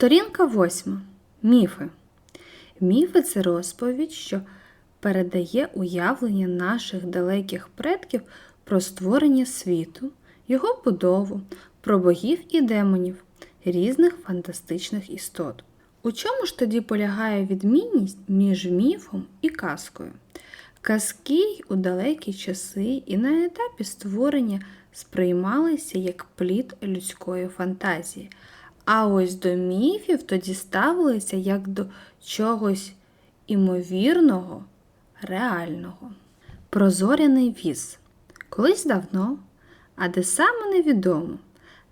Сторінка восьма. Міфи. Міфи це розповідь, що передає уявлення наших далеких предків про створення світу, його будову, про богів і демонів, різних фантастичних істот. У чому ж тоді полягає відмінність між міфом і казкою? Казки у далекі часи і на етапі створення сприймалися як плід людської фантазії, а ось до міфів тоді ставилися як до чогось імовірного, реального. Прозоряний віз. Колись давно, а де саме невідомо,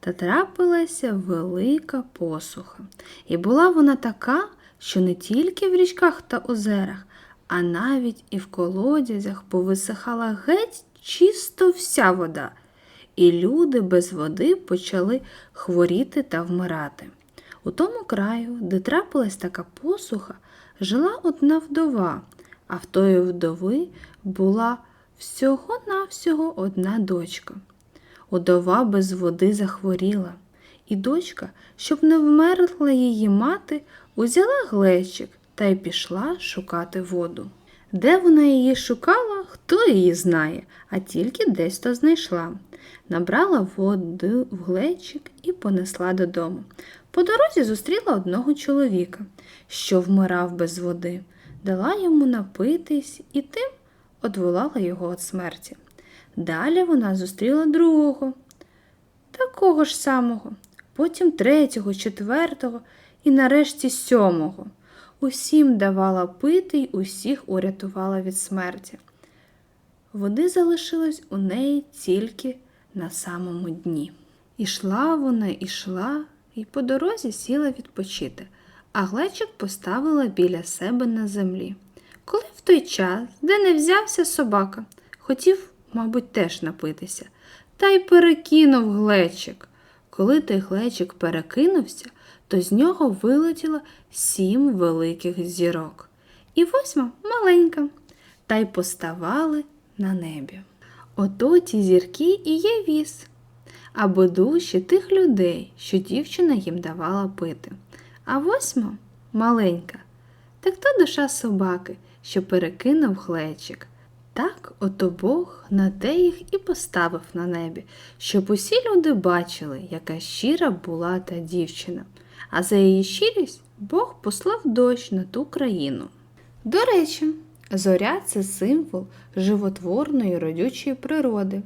та трапилася велика посуха. І була вона така, що не тільки в річках та озерах, а навіть і в колодязях повисихала геть чисто вся вода, і люди без води почали хворіти та вмирати. У тому краю, де трапилась така посуха, жила одна вдова, а в тої вдови була всього-навсього одна дочка. Удова без води захворіла, і дочка, щоб не вмерла її мати, узяла глечик та й пішла шукати воду. Де вона її шукала, хто її знає, а тільки десь то знайшла. Набрала води в глечик і понесла додому. По дорозі зустріла одного чоловіка, що вмирав без води, дала йому напитись і тим одволала його від смерті. Далі вона зустріла другого, такого ж самого, потім третього, четвертого і нарешті сьомого. Усім давала пити й усіх урятувала від смерті. Води залишилось у неї тільки на самому дні. Ішла вона, ішла і по дорозі сіла відпочити, а глечик поставила біля себе на землі. Коли в той час, де не взявся собака, хотів, мабуть, теж напитися, та й перекинув глечик. Коли той глечик перекинувся, то з нього вилетіло сім великих зірок, і восьма маленька, та й поставали на небі. Ото ті зірки і є віз, або душі тих людей, що дівчина їм давала пити. А восьма маленька, так то душа собаки, що перекинув глечик. Так ото Бог на те їх і поставив на небі, щоб усі люди бачили, яка щира була та дівчина, а за її щирість Бог послав дощ на ту країну. До речі, зоря це символ животворної родючої природи,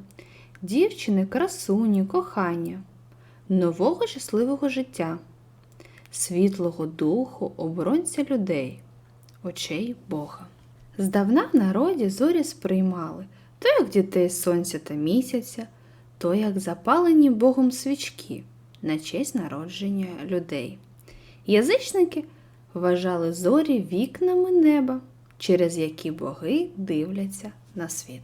дівчини, красуні, кохання, нового щасливого життя, світлого духу, оборонця людей, очей Бога. Здавна в народі зорі сприймали то як дітей сонця та місяця, то як запалені Богом свічки на честь народження людей. Язичники вважали зорі вікнами неба, через які боги дивляться на світ.